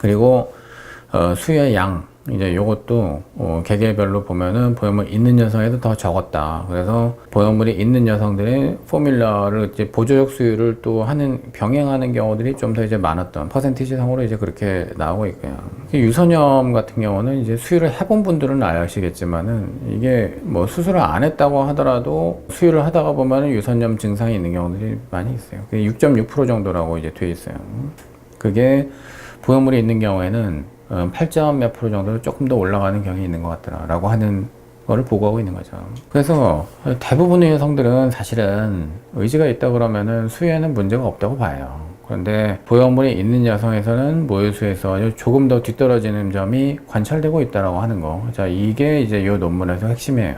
그리고 어, 수의 양 이제 요것도 어, 개개별로 보면은 보형물 있는 여성에도 더 적었다. 그래서 보형물이 있는 여성들의 포뮬러를 이제 보조적 수율을 또 하는 병행하는 경우들이 좀 더 이제 많았던 퍼센티지 상으로 이제 그렇게 나오고 있고요. 유선염 같은 경우는 이제 수유를 해본 분들은 아시겠지만은 이게 뭐 수술을 안 했다고 하더라도 수유를 하다가 보면은 유선염 증상이 있는 경우들이 많이 있어요. 그게 6.6% 정도라고 이제 돼 있어요. 그게 보형물이 있는 경우에는 8점 몇 프로 정도로 조금 더 올라가는 경향이 있는 것 같더라라고 하는 거를 보고하고 있는 거죠. 그래서 대부분의 여성들은 사실은 의지가 있다 그러면은 수유에는 문제가 없다고 봐요. 그런데 보형물이 있는 여성에서는 모유수에서 조금 더 뒤떨어지는 점이 관찰되고 있다라고 하는 거. 자, 이게 이제 이 논문에서 핵심이에요.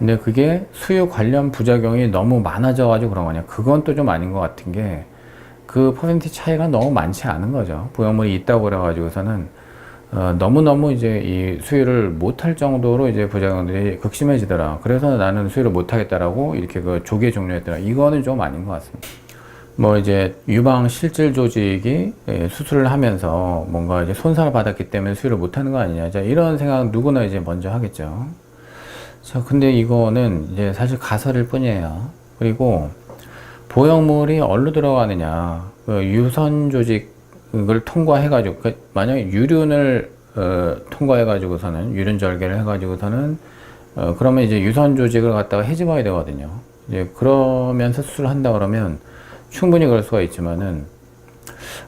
근데 그게 수유 관련 부작용이 너무 많아져가지고 그런 거냐. 그건 또 좀 아닌 것 같은 게 그 퍼센트 차이가 너무 많지 않은 거죠. 보형물이 있다고 그래가지고서는 어, 너무너무 이제 이 수유를 못할 정도로 이제 부작용들이 극심해지더라. 그래서 나는 수유를 못하겠다라고 이렇게 그 조기에 종료했더라. 이거는 좀 아닌 것 같습니다. 뭐 이제 유방 실질 조직이 예, 수술을 하면서 뭔가 이제 손상을 받았기 때문에 수유를 못하는 거 아니냐. 자, 이런 생각 누구나 이제 먼저 하겠죠. 자, 근데 이거는 이제 사실 가설일 뿐이에요. 그리고 보형물이 어디로 들어가느냐. 그 유선 조직을 통과해 가지고, 그 만약에 유륜을 어, 통과해 가지고서는, 유륜 절개를 해 가지고서는, 어, 그러면 이제 유선 조직을 갖다가 해집어야 되거든요. 이제 그러면서 수술을 한다 그러면 충분히 그럴 수가 있지만은,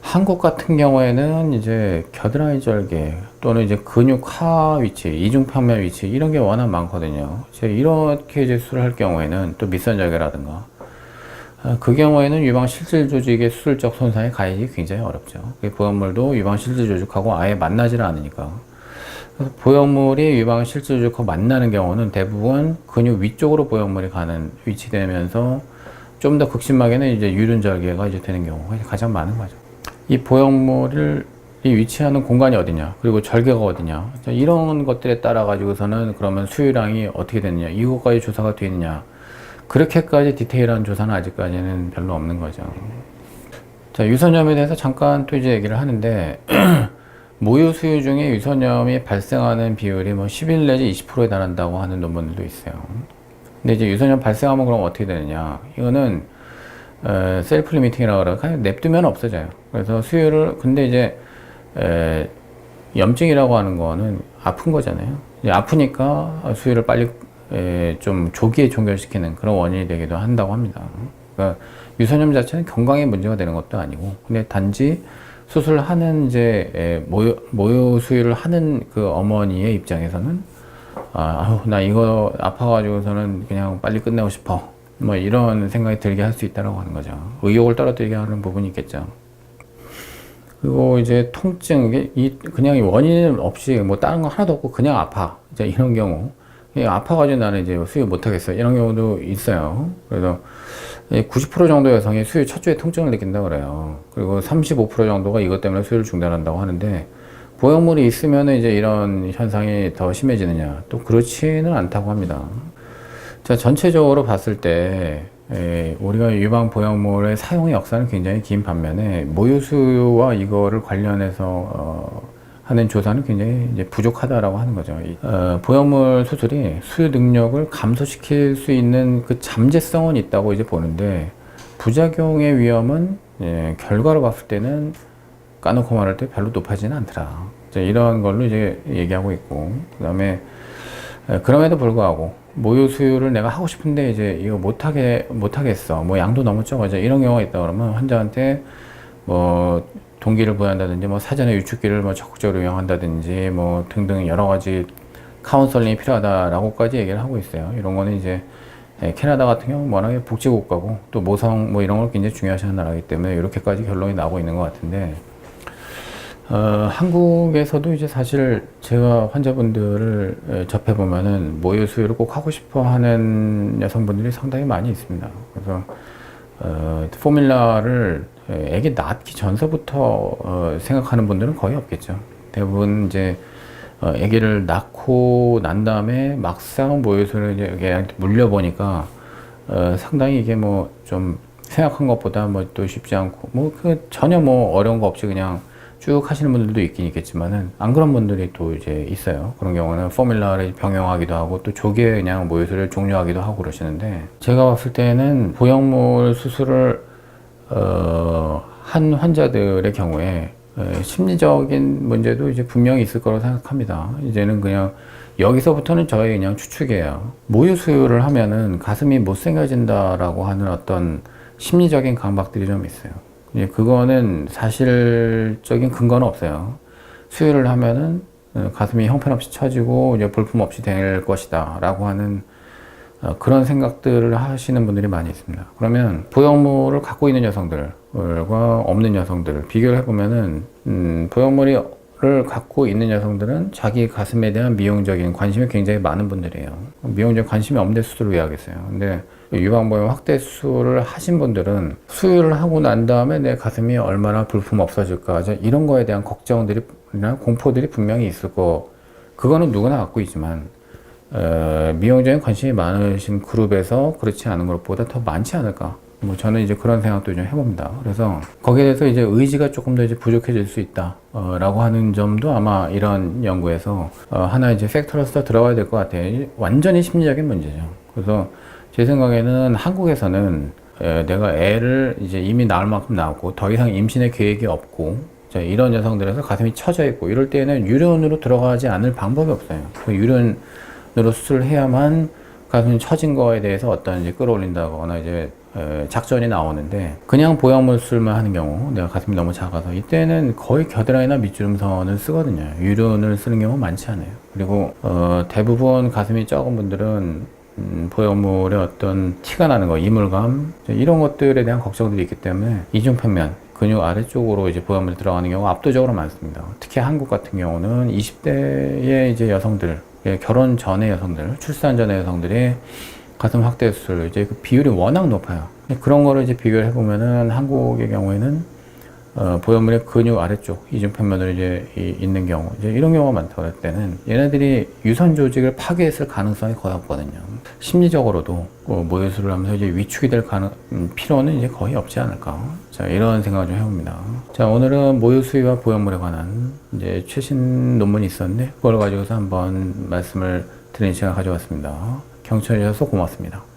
한국 같은 경우에는 이제 겨드랑이 절개 또는 이제 근육 하 위치, 이중평면 위치 이런 게 워낙 많거든요. 이제 이렇게 이제 수술을 할 경우에는 또 밑선 절개라든가 아, 그 경우에는 유방 실질 조직의 수술적 손상이 가해지기 굉장히 어렵죠. 그 보형물도 유방 실질 조직하고 아예 만나지를 않으니까. 보형물이 유방 실질 조직하고 만나는 경우는 대부분 근육 위쪽으로 보형물이 가는 위치되면서 좀 더 극심하게는 이제 유륜 절개가 이제 되는 경우가 가장 많은 거죠. 이 보형물을 이 위치하는 공간이 어디냐, 그리고 절개가 어디냐, 자, 이런 것들에 따라 가지고서는 그러면 수유량이 어떻게 되느냐, 이것까지 조사가 되느냐, 그렇게까지 디테일한 조사는 아직까지는 별로 없는 거죠. 자, 유선염에 대해서 잠깐 또 이제 얘기를 하는데, 모유 수유 중에 유선염이 발생하는 비율이 뭐 11 내지 20%에 달한다고 하는 논문들도 있어요. 근데 이제 유선염 발생하면 그럼 어떻게 되느냐? 이거는 에, 셀프 리미팅이라고 그래요. 그냥 냅두면 없어져요. 그래서 수유를 근데 이제 에, 염증이라고 하는 거는 아픈 거잖아요. 아프니까 수유를 빨리 에, 좀 조기에 종결시키는 그런 원인이 되기도 한다고 합니다. 그러니까 유선염 자체는 건강에 문제가 되는 것도 아니고, 근데 단지 수술하는 이제 에, 모유, 모유 수유를 하는 그 어머니의 입장에서는 아, 아우, 나 이거 아파가지고서는 그냥 빨리 끝내고 싶어. 뭐 이런 생각이 들게 할 수 있다고 하는 거죠. 의욕을 떨어뜨리게 하는 부분이 있겠죠. 그리고 이제 통증, 이 그냥 원인 없이 뭐 다른 거 하나도 없고 그냥 아파. 이제 이런 경우. 아파가지고 나는 이제 수유 못하겠어. 이런 경우도 있어요. 그래서 90% 정도 여성이 수유 첫 주에 통증을 느낀다 그래요. 그리고 35% 정도가 이것 때문에 수유를 중단한다고 하는데 보형물이 있으면 이제 이런 현상이 더 심해지느냐? 또 그렇지는 않다고 합니다. 자, 전체적으로 봤을 때 에, 우리가 유방 보형물의 사용의 역사는 굉장히 긴 반면에 모유수유와 이거를 관련해서 어, 하는 조사는 굉장히 이제 부족하다라고 하는 거죠. 이, 어, 보형물 수술이 수유 능력을 감소시킬 수 있는 그 잠재성은 있다고 이제 보는데 부작용의 위험은 예, 결과로 봤을 때는 까놓고 말할 때 별로 높아지는 않더라. 이제 이런 걸로 이제 얘기하고 있고 그다음에 에, 그럼에도 불구하고 모유 수유를 내가 하고 싶은데 이제 이거 못하게 못하겠어. 뭐 양도 너무 적어져. 이런 경우가 있다 그러면 환자한테 뭐 동기를 부여한다든지 뭐 사전에 유축기를 뭐 적극적으로 이용한다든지 뭐 등등 여러 가지 카운셀링이 필요하다라고까지 얘기를 하고 있어요. 이런 거는 이제 예, 캐나다 같은 경우는 워낙에 복지국가고 또 모성 뭐 이런 걸 굉장히 중요시하는 나라이기 때문에 이렇게까지 결론이 나오고 있는 것 같은데 어, 한국에서도 이제 사실 제가 환자분들을 에, 접해 보면은 모유 수유를 꼭 하고 싶어 하는 여성분들이 상당히 많이 있습니다. 그래서 어, 포뮬라를 에, 애기 낳기 전서부터 어, 생각하는 분들은 거의 없겠죠. 대부분 이제 어, 아기를 낳고 난 다음에 막상 모유수를 이제 애기한테 물려보니까 어, 상당히 이게 뭐 좀 생각한 것보다 뭐 또 쉽지 않고 뭐 그 전혀 뭐 어려운 거 없이 그냥 쭉 하시는 분들도 있긴 있겠지만은 안 그런 분들이 또 이제 있어요. 그런 경우는 포뮬러를 병용하기도 하고 또 조기에 그냥 모유수를 종료하기도 하고 그러시는데 제가 봤을 때는 보형물 수술을 어, 한 환자들의 경우에 에, 심리적인 문제도 이제 분명히 있을 거라고 생각합니다. 이제는 그냥 여기서부터는 저희 그냥 추측이에요. 모유 수유를 하면은 가슴이 못생겨진다라고 하는 어떤 심리적인 강박들이 좀 있어요. 이제 그거는 사실적인 근거는 없어요. 수유를 하면은 어, 가슴이 형편없이 처지고 이제 볼품 없이 될 것이다라고 하는 어, 그런 생각들을 하시는 분들이 많이 있습니다. 그러면 보형물을 갖고 있는 여성들과 없는 여성들 비교를 해보면은 음, 보형물 을 갖고 있는 여성들은 자기 가슴에 대한 미용적인 관심이 굉장히 많은 분들이에요. 미용적 관심이 없는데 수술을 왜 하겠어요? 근데 유방보형 확대 수술을 하신 분들은 수유를 하고 난 다음에 내 가슴이 얼마나 불품 없어질까 이런 거에 대한 걱정들이 공포들이 분명히 있을 거 그거는 누구나 갖고 있지만 어, 미용적인 관심이 많으신 그룹에서 그렇지 않은 것보다 더 많지 않을까. 뭐 저는 이제 그런 생각도 좀 해봅니다. 그래서 거기에 대해서 이제 의지가 조금 더 이제 부족해질 수 있다. 어, 라고 하는 점도 아마 이런 연구에서 어, 하나 이제 팩터로서 들어가야 될 것 같아요. 완전히 심리적인 문제죠. 그래서 제 생각에는 한국에서는 에, 내가 애를 이제 이미 낳을 만큼 낳았고 더 이상 임신의 계획이 없고 자, 이런 여성들에서 가슴이 처져 있고 이럴 때는 유륜으로 들어가지 않을 방법이 없어요. 그 유륜으로 수술을 해야만 가슴이 처진 거에 대해서 어떤 이제 끌어올린다거나 이제 에, 작전이 나오는데 그냥 보형물 수술만 하는 경우 내가 가슴이 너무 작아서 이때는 거의 겨드랑이나 밑주름선을 쓰거든요. 유륜을 쓰는 경우 많지 않아요. 그리고 어, 대부분 가슴이 적은 분들은 음, 보형물의 어떤 티가 나는 거, 이물감 이런 것들에 대한 걱정들이 있기 때문에 이중평면 근육 아래쪽으로 이제 보형물이 들어가는 경우가 압도적으로 많습니다. 특히 한국 같은 경우는 20대의 이제 여성들, 예, 결혼 전의 여성들, 출산 전의 여성들이 가슴 확대 수술 이제 그 비율이 워낙 높아요. 그런 거를 이제 비교를 해보면은 한국의 경우에는 어, 보형물의 근육 아래쪽 이중편면으로 이제 이- 있는 경우 이제 이런 경우가 많다고 할 때는 얘네들이 유선 조직을 파괴했을 가능성이 거의 없거든요. 심리적으로도 어, 모유수를 하면서 이제 위축이 될 가능 음, 필요는 이제 거의 없지 않을까. 자 이런 생각을 좀 해봅니다. 자 오늘은 모유 수유와 보형물에 관한 이제 최신 논문이 있었는데 그걸 가지고서 한번 말씀을 드리는 시간 가져왔습니다. 경청해 주셔서 고맙습니다.